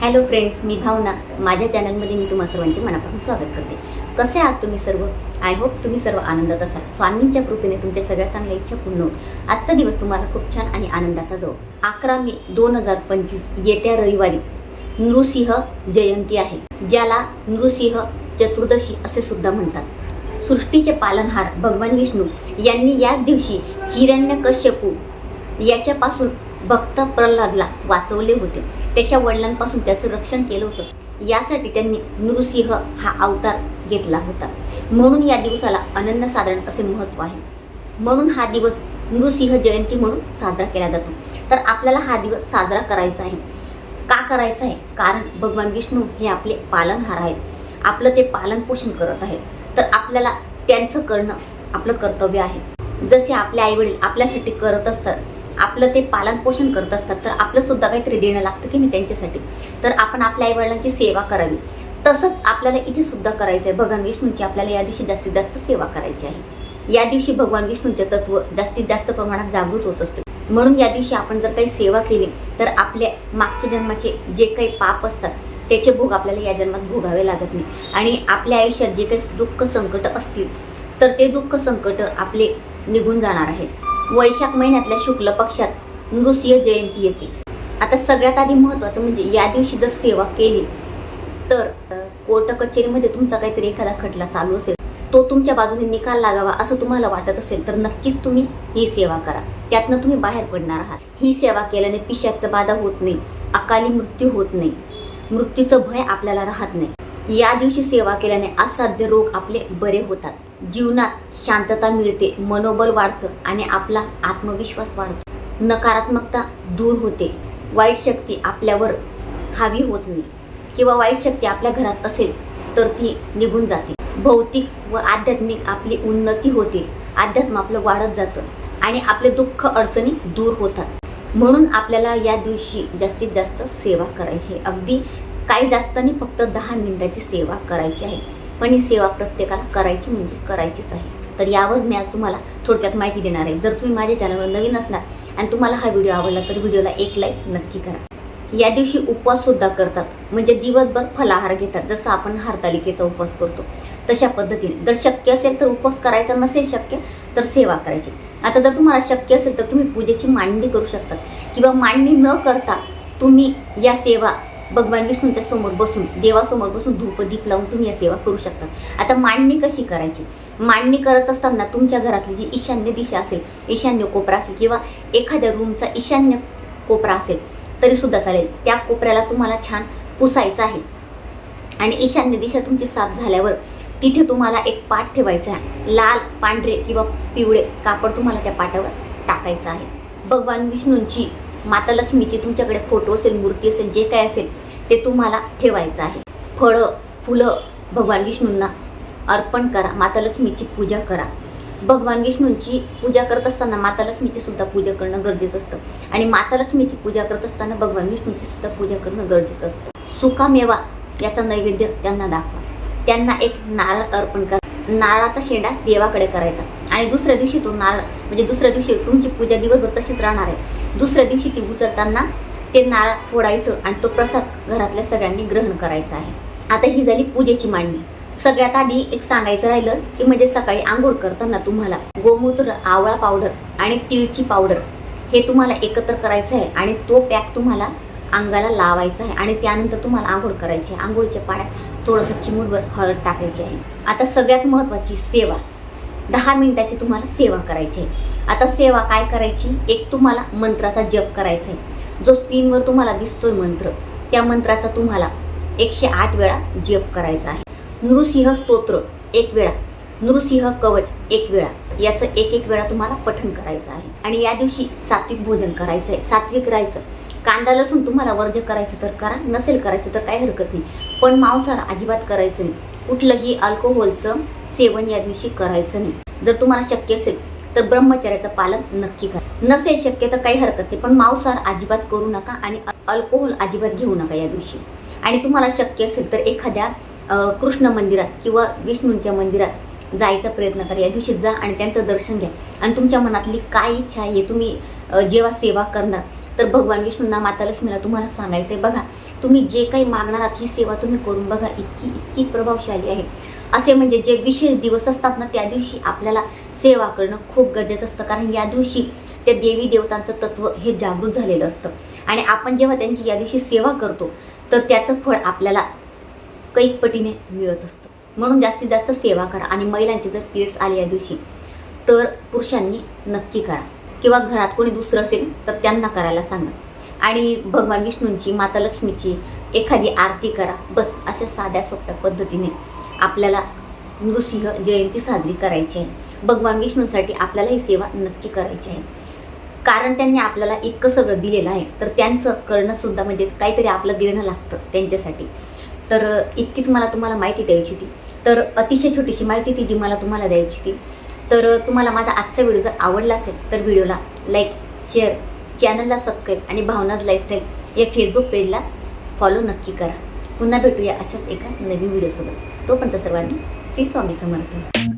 Hello friends मी भावना. माझ्या चॅनलमध्ये मी तुम्हा सर्वांचे मनापासून स्वागत करते. कसे आहात तुम्ही सर्व? आय होप तुम्ही सर्व आनंदात असाल. स्वामींच्या कृपेने तुमच्या सगळ्या चांगल्या इच्छा पूर्ण होत आजचा दिवस तुम्हाला खूप छान आणि आनंदाचा जाऊ अकरा मे दोन हजार पंचवीस येत्या रविवारी नृसिंह जयंती आहे. ज्याला नृसिंह चतुर्दशी असे सुद्धा म्हणतात. सृष्टीचे पालनहार भगवान विष्णू यांनी याच दिवशी हिरण्यकश्यपू याच्यापासून भक्त प्रल्हादला वाचवले होते. त्याच्या वडिलांपासून त्याचं रक्षण केलं होतं. यासाठी त्यांनी नृसिंह हा अवतार घेतला होता. म्हणून या दिवसाला अनन्यसाधारण असे महत्त्व आहे. म्हणून हा दिवस नृसिंह जयंती म्हणून साजरा केला जातो. तर आपल्याला हा दिवस साजरा करायचा आहे. का करायचं आहे? कारण भगवान विष्णू हे आपले पालनहार आहेत. आपलं ते पालन पोषण करत आहेत. तर आपल्याला त्यांचं करणं आपलं कर्तव्य आहे. जसे आपले आईवडील आपल्यासाठी करत असतात आपलं ते पालनपोषण करत असतात तर आपलंसुद्धा काहीतरी देणं लागतं की नाही त्यांच्यासाठी. तर आपण आपल्या आईवडिलांची सेवा करावी. तसंच आपल्याला इथे सुद्धा करायचं आहे भगवान विष्णूंची आपल्याला या दिवशी जास्तीत जास्त सेवा करायची आहे. या दिवशी भगवान विष्णूंचे तत्व जास्तीत जास्त प्रमाणात जागृत होत असते. म्हणून या दिवशी आपण जर काही सेवा केली तर आपल्या मागच्या जन्माचे जे काही पाप असतात त्याचे भोग आपल्याला या जन्मात भोगावे लागत नाही. आणि आपल्या आयुष्यात जे काही दुःख संकट असतील तर ते दुःख संकट आपले निघून जाणार आहेत. वैशाख महिन्यातल्या शुक्ल पक्षात नृसिंह जयंती येते. आता सगळ्यात आधी महत्त्वाचं म्हणजे या दिवशी जर सेवा केली तर कोर्ट कचेरीमध्ये तुमचा काहीतरी एखादा खटला चालू असेल तो तुमच्या बाजूने निकाल लागावा असं तुम्हाला वाटत असेल तर नक्कीच तुम्ही ही सेवा करा. त्यातनं तुम्ही बाहेर पडणार आहात. ही सेवा केल्याने पिशाचं बाधा होत नाही अकाली मृत्यू होत नाही मृत्यूचं भय आपल्याला राहत नाही. या दिवशी सेवा केल्याने असाध्य रोग आपले बरे होतात. जीवनात शांतता मिळते मनोबल वाढतं आणि आपला आत्मविश्वास वाढतो. नकारात्मकता दूर होते. वाईट शक्ती आपल्यावर हावी होत नाही. किंवा वाईट शक्ती आपल्या घरात असेल तर ती निघून जाते. भौतिक व आध्यात्मिक आपली उन्नती होते. अध्यात्म आपलं वाढत जातं आणि आपले दुःख अडचणी दूर होतात. म्हणून आपल्याला या दिवशी जास्तीत जास्त सेवा करायची आहे. अगदी काही जास्त नाही फक्त दहा मिनिटाची सेवा करायची आहे. पण ही सेवा प्रत्येकाला करायची म्हणजे करायचीच आहे. तर यावर मी आज तुम्हाला थोडक्यात माहिती देणार आहे. जर तुम्ही माझ्या चॅनलवर नवीन असणार आणि तुम्हाला हा व्हिडिओ आवडला तर व्हिडिओला एक लाईक नक्की करा. या दिवशी उपवास सुद्धा करतात. म्हणजे दिवसभर फलाहार घेतात. जसं आपण हरतालिकेचा उपवास करतो तशा पद्धतीने. जर शक्य असेल तर उपवास करायचा नसेल शक्य तर सेवा करायची. आता जर तुम्हाला शक्य असेल तर तुम्ही पूजेची मांडणी करू शकता. किंवा मांडणी न करता तुम्ही या सेवा भगवान विष्णूंच्या समोर बसून देवासमोर बसून धूप दीप लावून तुम्ही या सेवा करू शकता. आता मांडणी कशी करायची? मांडणी करत असताना तुमच्या घरातली जी ईशान्य दिशा असेल ईशान्य कोपरा असेल किंवा एखाद्या रूमचा ईशान्य कोपरा असेल तरी सुद्धा चालेल. त्या कोपऱ्याला तुम्हाला छान पुसायचं आहे. आणि ईशान्य दिशा तुमची साफ झाल्यावर तिथे तुम्हाला एक पाट ठेवायचा आहे. लाल पांढरे किंवा पिवळे कापड तुम्हाला त्या पाटावर टाकायचं आहे. भगवान विष्णूंची माता लक्ष्मीची तुमच्याकडे फोटो असेल मूर्ती असेल जे काय असेल ते तुम्हाला ठेवायचं आहे. फळं फुलं भगवान विष्णूंना अर्पण करा माता लक्ष्मीची पूजा करा. भगवान विष्णूंची पूजा करत असताना माता लक्ष्मीची सुद्धा पूजा करणं गरजेचं असतं. आणि माता लक्ष्मीची पूजा करत असताना भगवान विष्णूची सुद्धा पूजा करणं गरजेचं असतं. सुकामेवा याचा नैवेद्य त्यांना दाखवा. त्यांना एक नारळ अर्पण करा. नारळाचा शेंडा देवाकडे करायचा. आणि दुसऱ्या दिवशी तो नारळ म्हणजे दुसऱ्या दिवशी तुमची पूजा दिवसभर तशीच राहणार आहे. दुसऱ्या दिवशी ती उचलताना ते नारळ फोडायचं आणि तो प्रसाद घरातल्या सगळ्यांनी ग्रहण करायचा आहे. आता ही झाली पूजेची मांडणी. सगळ्यात आधी एक सांगायचं राहिलं की म्हणजे सकाळी आंघोळ करताना तुम्हाला गोमूत्र आवळा पावडर आणि तिळची पावडर हे तुम्हाला एकत्र करायचं आहे आणि तो पॅक तुम्हाला अंगाला लावायचा आहे आणि त्यानंतर तुम्हाला आंघोळ करायची आहे. आंघोळीच्या पाण्यात थोडंसं चिमूटभर हळद टाकायची आहे. आता सगळ्यात महत्त्वाची सेवा. दहा मिनिटाची तुम्हाला सेवा करायची आहे. आता सेवा काय करायची? एक तुम्हाला मंत्राचा जप करायचा आहे. जो स्क्रीनवर तुम्हाला दिसतोय मंत्र त्या मंत्राचा तुम्हाला एकशे आठ वेळा जप करायचा आहे. नृसिंह स्तोत्र एक वेळा. नृसिंह कवच एक वेळा. याचं एक एक वेळा तुम्हाला पठण करायचं आहे. आणि या दिवशी सात्विक भोजन करायचं आहे सात्विक राहायचं. कांदा लसूण तुम्हाला वर्ज करायचं तर करा नसेल करायचं तर काही हरकत नाही. पण मांसाहार अजिबात करायचं नाही. कुठलंही अल्कोहोलचं सेवन या दिवशी करायचं नाही. जर तुम्हाला शक्य असेल तर ब्रह्मचर्याचं पालन नक्की करा. नसेल शक्य तर काही हरकत नाही पण मांसाहार अजिबात करू नका आणि अल्कोहोल अजिबात घेऊ नका या दिवशी. आणि तुम्हाला शक्य असेल तर एखाद्या कृष्ण मंदिरात किंवा विष्णूंच्या मंदिरात जायचा प्रयत्न करा. या दिवशी जा आणि त्यांचं दर्शन घ्या. आणि तुमच्या मनातली काय इच्छा आहे तुम्ही जेव्हा सेवा करणार तर भगवान विष्णूंना माता लक्ष्मीला तुम्हाला सांगायचं आहे बघा तुम्ही जे काही मागणार आहात ही सेवा तुम्ही करून बघा. इतकी इतकी प्रभावशाली आहे. असे म्हणजे जे विशेष दिवस असतात ना त्या दिवशी आपल्याला सेवा करणं खूप गरजेचं असतं. कारण या दिवशी त्या देवी देवतांचं तत्व हे जागृत झालेलं असतं. आणि आपण जेव्हा त्यांची या दिवशी सेवा करतो तर त्याचं फळ आपल्याला कैक पटीने मिळत असतं. म्हणून जास्तीत जास्त सेवा करा. आणि महिलांचे जर पिरियड्स आले या दिवशी तर पुरुषांनी नक्की करा. किंवा घरात कोणी दुसरं असेल तर त्यांना करायला सांगा. आणि भगवान विष्णूंची माता लक्ष्मीची एखादी आरती करा. बस अशा साध्या सोप्या पद्धतीने आपल्याला नृसिंह जयंती साजरी करायची आहे. भगवान विष्णूंसाठी आपल्याला ही सेवा नक्की करायची आहे. कारण त्यांनी आपल्याला इतकं सगळं दिलेलं आहे. तर त्यांचं करणंसुद्धा म्हणजे काहीतरी आपलं देणं लागतं त्यांच्यासाठी. तर इतकीच मला तुम्हाला माहिती द्यायची होती. तर अतिशय छोटीशी माहिती ती जी मला तुम्हाला द्यायची होती. तर तुम्हाला माझा आजचा व्हिडिओ जर आवडला असेल तर व्हिडिओला लाईक शेअर चॅनलला सबस्क्राईब आणि भावनाज लाईफस्टाईल या फेसबुक पेजला फॉलो नक्की करा. पुन्हा भेटूया अशाच एका नवीन व्हिडिओसोबत. तोपर्यंत सर्वांनी श्री स्वामी समर्थ.